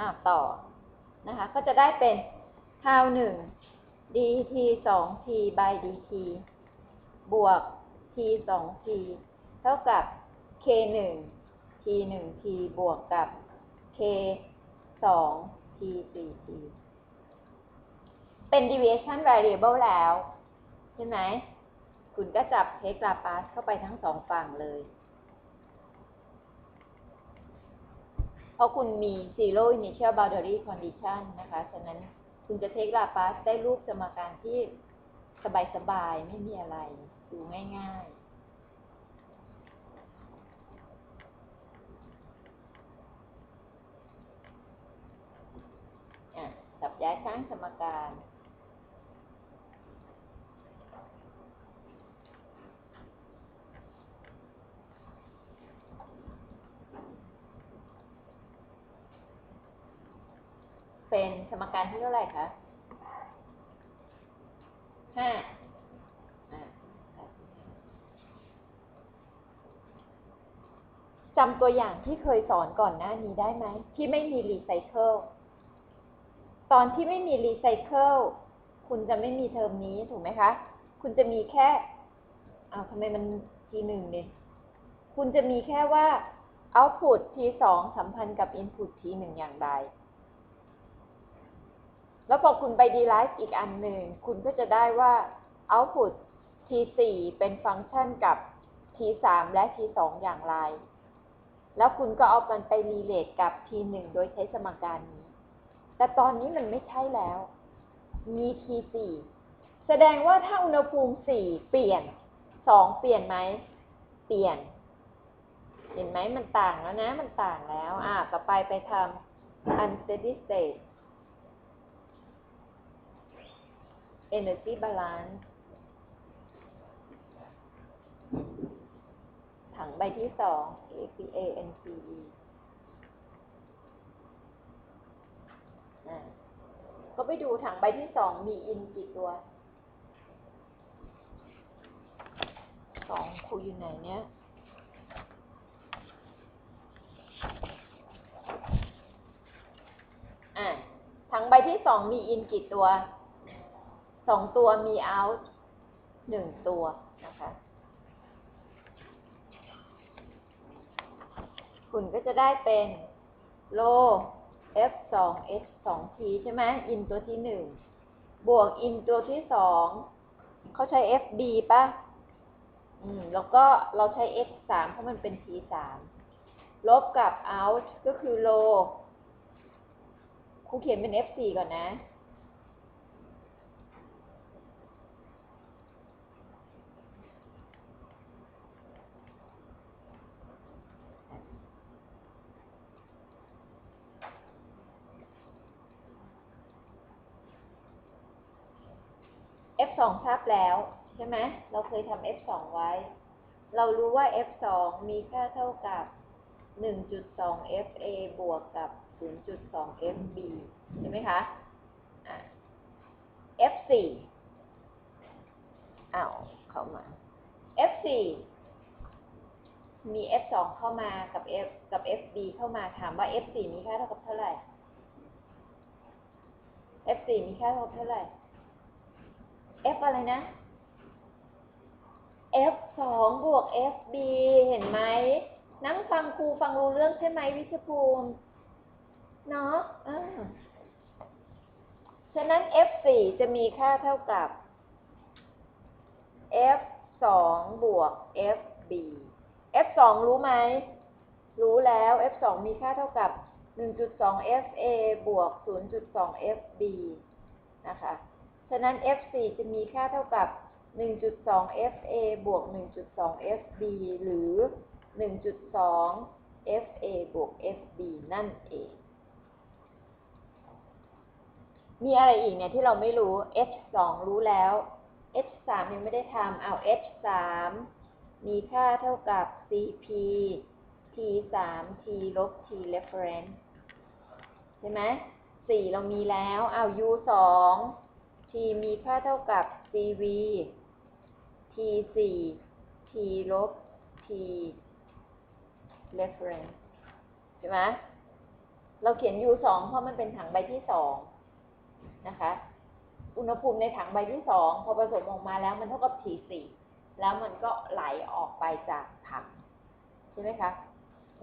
อะต่อนะคะ ก็จะได้เป็น how หนึ่ง dt สอง t by dt บวก t สอง t เท่ากับ k หนึ่ง t หนึ่ง t บวกกับ k สอง t สี่ t เป็น deviation variable แล้ว ใช่ไหม คุณก็จับ take Laplace เข้าไปทั้งสองฝั่งเลย เพ ราะคุณมี zero initial boundary condition นะคะ ฉะนั้นคุณจะ take Laplace ได้รูปสมการที่สบายๆ ไม่มีอะไร ดูง่ายๆจับย้ายข้างสมการ เป็นสมการที่เท่าไหร่คะห้าจำตัวอย่างที่เคยสอนก่อนหน้านี้ได้ไหม ที่ไม่มีรีไซเคิลตอนที่ไม่มีรีไซเคิลคุณจะไม่มีเทอมนี้ถูกไหมคะ คุณจะมีแค่อ้าวทำไมมันทีหนึ่งเนี่ยคุณจะมีแค่ว่า output t สองสัมพันธ์กับ input t หนึ่งอย่างใด แล้วพอคุณไปดีไลฟ์อีกอันหนึ่ง คุณก็จะได้ว่า output t สี่เป็นฟังก์ชันกับ t สามและ t สอย่างไร แล้วคุณก็เอามันไปรีเลทกับ t หนึ่งโดยใช้สมการนี้ แต่ตอนนี้มันไม่ใช่แล้ว มี t สี่แสดงว่าถ้าอุณหภูมิสี่เปลี่ยนสองเปลี่ยนไหม เปลี่ยน เห็นไหมมันต่างแล้วนะ มันต่างแล้ว อะต่อไปไปทำ unsteady state energy balance ถังใบที่สอง APA NCV อ่าก็ไปดูถังใบที่สองมีอินกี่ตัว สองคุยอยู่ไหนเนี่ยอะถังใบที่สองมีอินกี่ตัว สองตัวมี out หนึ่งตัวนะคะ คุณก็จะได้เป็น low f 2 h 2 t ใช่ไหม in ตัวที่หนึ่งบวก in ตัวที่สองเขาใช้ f b ป่ะ อืม แล้วก็เราใช้ x 3เพราะมันเป็น t 3ลบกับ out ก็คือ low ครูเขียนเป็น f 4ก่อนนะ f 2 ทราบแล้วใช่ไหมเราเคยทำ f 2 ไว้ เรารู้ว่า f 2 มีค่าเท่ากับ 1.2 fa บวกกับ 0.2 fb ใช่ไหมคะะ f 4 อ้าวเข้ามา f 4 มี f 2 เข้ามากับ f กับ fb เข้ามาถามว่า f 4 มีค่าเท่ากับเท่าไหร่ f 4 มีค่าเท่ากับเท่าไหร่ f อะไรนะ f สองบวก f b เห็นไหม นั่งฟังครูฟังรู้เรื่องใช่ไหมวิชภูมิ เนาะอ่าฉะนั้น f สี่จะมีค่าเท่ากับ f สองบวก f b f สองรู้ไหม รู้แล้ว f สองมีค่าเท่ากับ 1.2 f a บวก 0.2 f b นะคะ ฉะนั้น F4 จะมีค่าเท่ากับ 1.2 FA บวก 1.2 FB หรือ 1.2 FA บวก FB นั่นเอง มีอะไรอีกเนี่ยที่เราไม่รู้ H2 รู้แล้ว H3 ยังไม่ได้ทำเอา H3 มีค่าเท่ากับ CP T3 T ลบ T reference ใช่ไหม 4 เรามีแล้ว เอา U2 t มีค่าเท่ากับ cv t 4 t ลบ t reference ใช่ไหมเราเขียน U สองเพราะมันเป็นถังใบที่สองนะคะ อุณหภูมิในถังใบที่สองพอผสมออกมาแล้วมันเท่ากับ T4 แล้วมันก็ไหลออกไปจากถัง ใช่ไหมคะ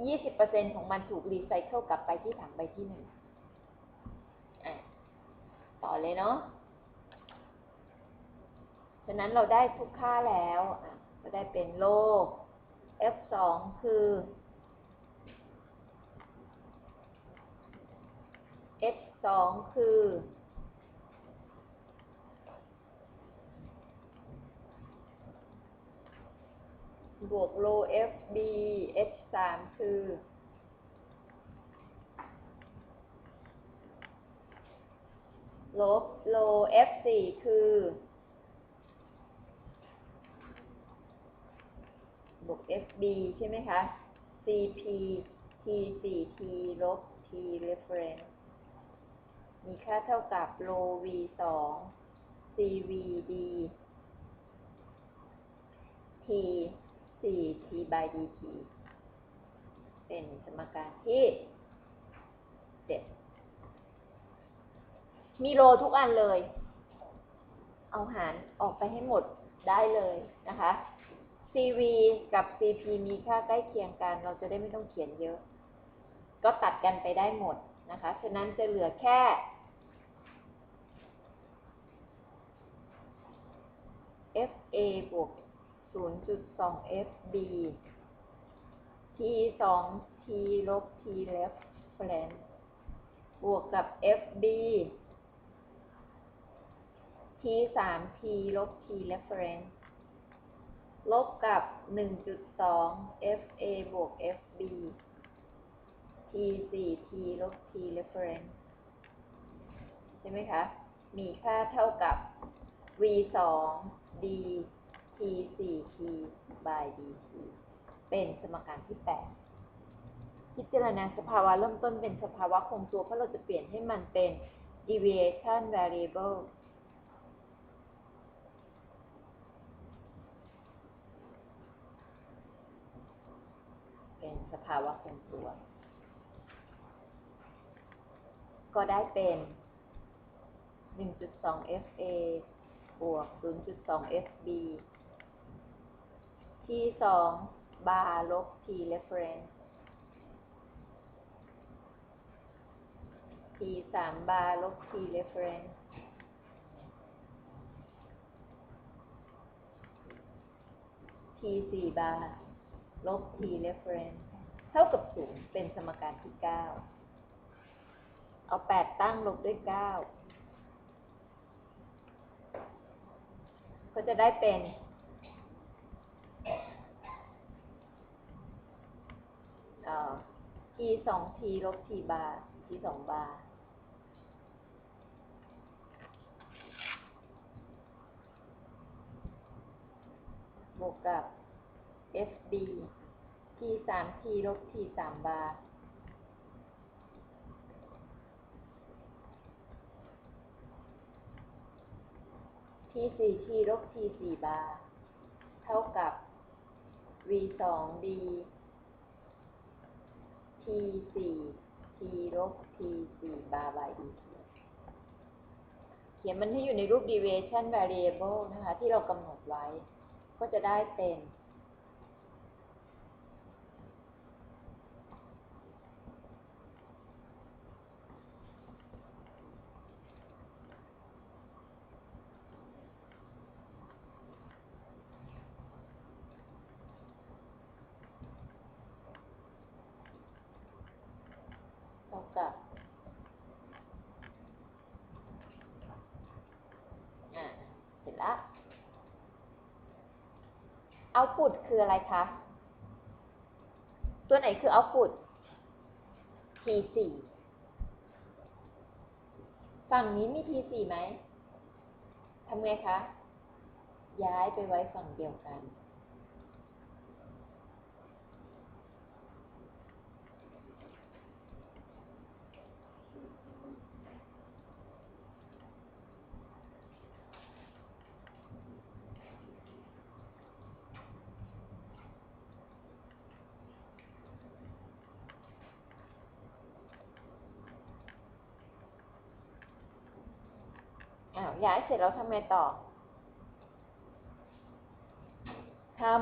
20%ของมันถูกรีไซเคิลกลับไปที่ถังใบที่หนึ่งต่อเลยเนาะ ฉะนั้นเราได้ทุกค่าแล้วก็ได้เป็นโล F2 คือ F2 คือ บวกโล FB H3 คือ ลบโล F4 คือ บวก FB ใช่ไหมคะ CP T4T ลบ T reference มีค่าเท่ากับโล V2 CVD T 4 T by dt เป็นสมการที่เจ็ดมีโลทุกอันเลย เอาหารออกไปให้หมดได้เลยนะคะ CV กับ CP มีค่าใกล้เคียงกัน เราจะได้ไม่ต้องเขียนเยอะ ก็ตัดกันไปได้หมดนะคะ ฉะนั้นจะเหลือแค่ FA บวก 0.2 FB T 2 T ลบ T left reference บวกกับ FB T 3 T ลบ T reference ลบกับ 1.2 FA บวก FB T 4 T ลบ T reference ใช่ไหมคะ มีค่าเท่ากับ V 2 D T 4 T by dt เป็นสมการที่ 8 พิจารณาสภาวะเริ่มต้นเป็นสภาวะคงตัว เพราะเราจะเปลี่ยนให้มันเป็น deviation variable เป็นส ภาวะคงตัว ก็ได้เป็น 1.2 FA บวก 0.2 FB ที่2บาร์ลบ T reference T 3บาร์ลบ T reference T 4บาร์ลบ T reference ท่ากับ0เป็นสมการที่9เอา8ตั้งลบด้วย9ก็จะได้เป็นเอ่อ t สอง t ลบ t บาร์ t สองบาร์บวกกับ fb t สาม t ลบ t สามบาร์ t สี่ t ลบ t สี่บาร์เท่ากับ v สอง d t สี่ t ลบ t สี่บาร์ by dt เขียนมันให้อยู่ในรูป deviation variable นะคะ ที่เรากำหนดไว้ ก็จะได้เป็น เท่ากับ อ่า เสร็จแล้ว output คืออะไรคะ ตัวไหนคือ output T4 ฝั่งนี้มี T4 ไหมทำไงคะ ย้ายไปไว้ฝั่งเดียวกัน เย้ายเสร็จแล้วทำไงต่อทำ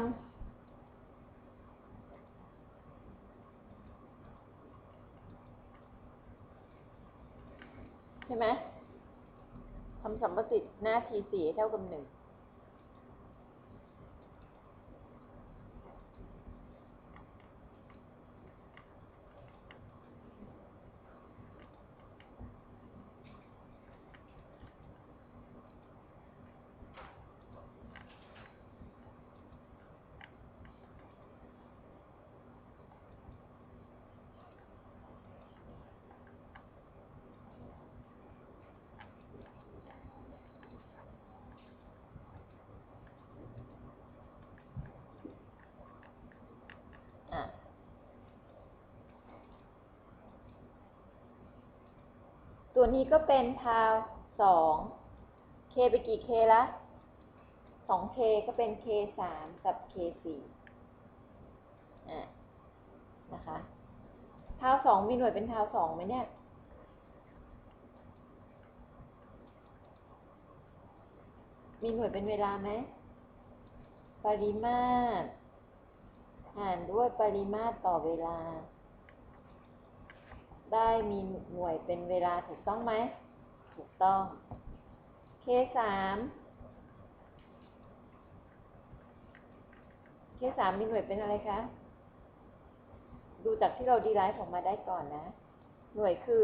ใช่ไหมทำสัมประสิทธิ์หน้าทีสี่เท่ากับหนึ่ง อะ ตัวนี้ก็เป็นพาวสอง k ไปกี่ k ละสอง k ก็เป็น k สามกับ k สี่อะนะคะพาวสองมีหน่วยเป็นพาวสองไหมเนี่ยมีหน่วยเป็นเวลาไหม ปริมาตรหารด้วยปริมาตรต่อเวลา ได้มีหน่วยเป็นเวลาถูกต้องไหม ถูกต้อง K สาม K สามมีหน่วยเป็นอะไรคะ ดูจากที่เราดีไลฟ์ออกมาได้ก่อนนะ หน่วยคือ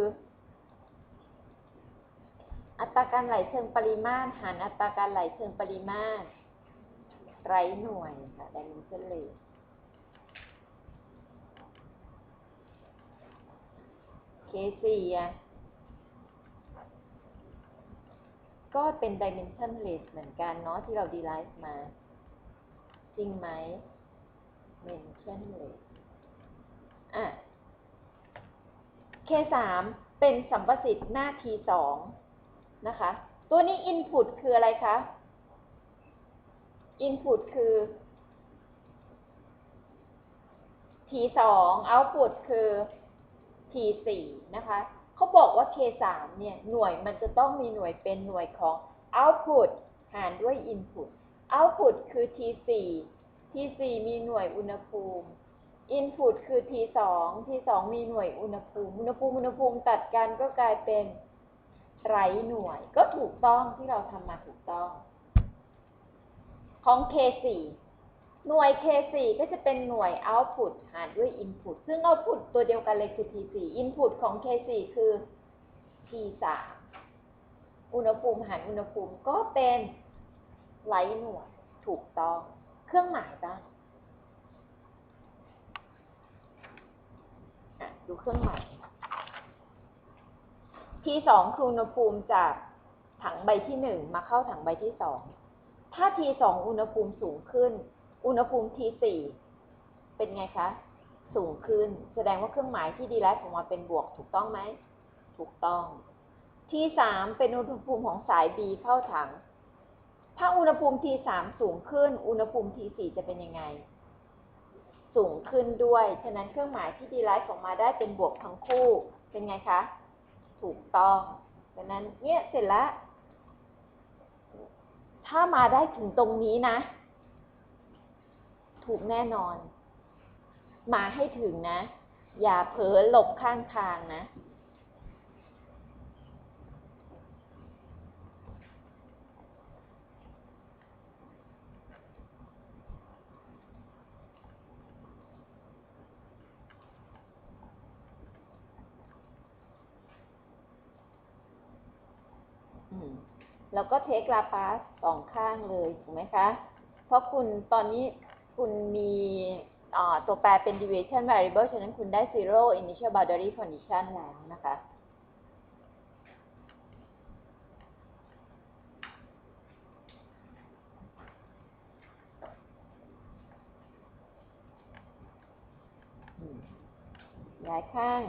อัตราการไหลเชิงปริมาตรหารอัตราการไหลเชิงปริมาตรไร้หน่วยค่ะ dimensionless K สี่อะก็เป็น dimensionless เหมือนกันเนาะที่เรา derive มา จริงไหม dimensionless อะ K สามเป็นสัมประสิทธิ์หน้า T สองนะคะ ตัวนี้ input คืออะไรคะ input คือ T สอง output คือ T สี่นะคะเขาบอกว่า K สามเนี่ยหน่วยมันจะต้องมีหน่วยเป็นหน่วยของ output หารด้วย input output คือ T สี่ T สี่มีหน่วยอุณหภูมิ input คือ T สอง T สองมีหน่วยอุณหภูมิ อุณหภูมิอุณหภูมิตัดกันก็กลายเป็นไรหน่วยก็ถูกต้องที่เราทำมาถูกต้อง ของ K สี่ หน่วย K4 ก็จะเป็นหน่วย output หารด้วย input ซึ่ง output ตัวเดียวกันเลยคือ T4 input ของ K4 คือ T3 อุณหภูมิหารอุณหภูมิก็เป็นไร้หน่วยถูกต้อง เครื่องหมายบ้างอะดูเครื่องหมาย T2 คืออุณหภูมิจากถังใบที่หนึ่งมาเข้าถังใบที่สองถ้า T2 อุณหภูมิสูงขึ้น อุณหภูมิ T4 เป็นไงคะ สูงขึ้น แสดงว่าเครื่องหมายที่ดีไลฟ์ออกมาเป็นบวกถูกต้องไหม ถูกต้อง T3 เป็นอุณหภูมิของสาย B เข้าถัง ถ้าอุณหภูมิ T3 สูงขึ้น อุณหภูมิ T4 จะเป็นยังไง สูงขึ้นด้วย ฉะนั้นเครื่องหมายที่ดีไลฟ์ออกมาได้เป็นบวกทั้งคู่ เป็นไงคะ ถูกต้องฉะนั้นเนี่ยเสร็จแล้ว ถ้ามาได้ถึงตรงนี้นะ ถูกแน่นอน มาให้ถึงนะ อย่าเผลอหลบข้างทางนะแล้วก็เทคลาปาสสองข้างเลยถูกไหมคะ เพราะคุณตอนนี้ คุณมีตัวแปรเป็น deviation variable ฉะนั้นคุณได้ zero initial boundary condition แล้วนะคะ ย้ายข้าง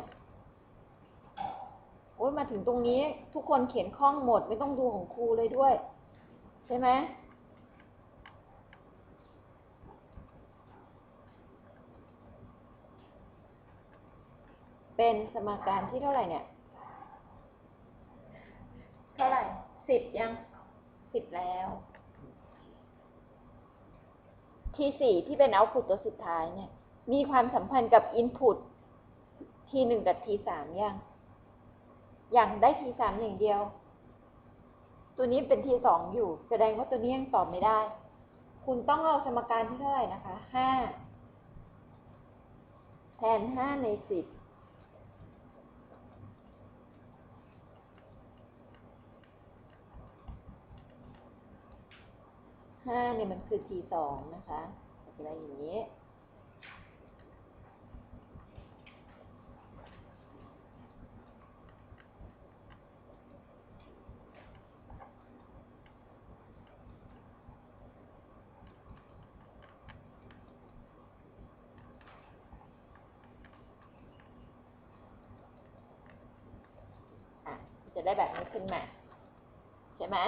โอ้ยมาถึงตรงนี้ทุกคนเขียนข้องหมด ไม่ต้องดูของครูเลยด้วย ใช่ไหม เป็นสมการที่เท่าไหร่เนี่ย เท่าไหร่สิบยังขสิบแล้ว ทีสี่ที่เป็นเอาพุตตัวสุดท้ายเนี่ย มีความสัมพันธ์กับอินพุตทีหนึ่งกับทีสามยังยังได้ทีสามอย่างเดียว ตัวนี้เป็นทีสองอยู่ แสดงว่าตัวนี้ยังตอบไม่ได้ คุณต้องเอาสมการที่เท่าไหร่นะคะห้าแทนห้าในสิบ ห้าเนี่ยมันคือ t สองนะคะอะไรอย่างนี้ จะได้แบบนี้ขึ้นมา ใช่ไหม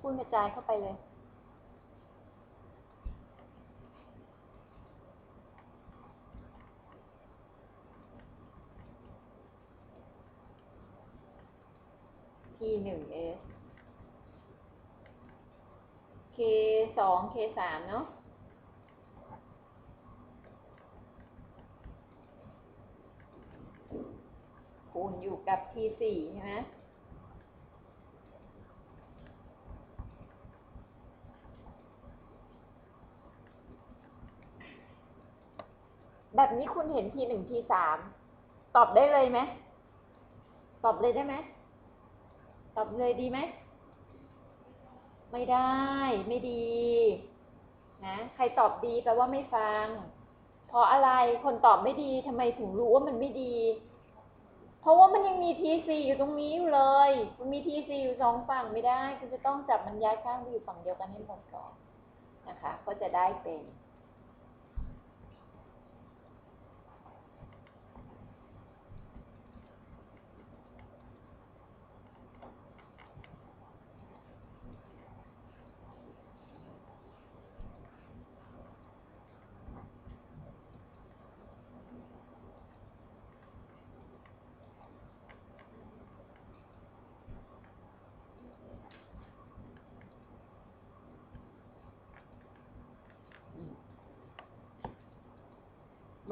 คูณกระจายเข้าไปเลย หนึ่ง S K สอง K สามเนาะคูณอยู่กับ T สี่ใช่ไหมแบบนี้คุณเห็น T หนึ่ง T สามตอบได้เลยไหม ตอบเลยได้ไหม ตอบเลยดีไหม ไม่ได้ ไม่ดี นะ ใครตอบดีแปลว่าไม่ฟัง เพราะอะไร คนตอบไม่ดีทำไมถึงรู้ว่ามันไม่ดี เพราะว่ามันยังมี TC อยู่ตรงนี้อยู่เลย มันมี TC อยู่สองฝั่งไม่ได้ คุณจะต้องจับมันย้ายข้างไปอยู่ฝั่งเดียวกันให้หมดก่อนนะคะ ก็จะได้เป็น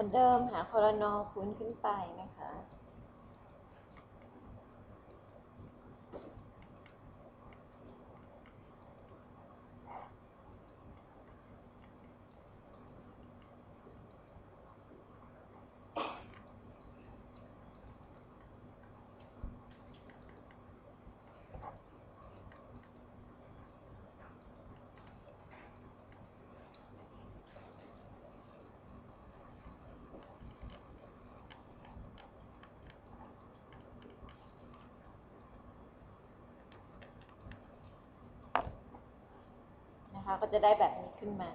เหมือนเดิมหาคอรนอคูณขึ้นไปนะคะ นะคะก็จะได้แบบนี้ขึ้นมา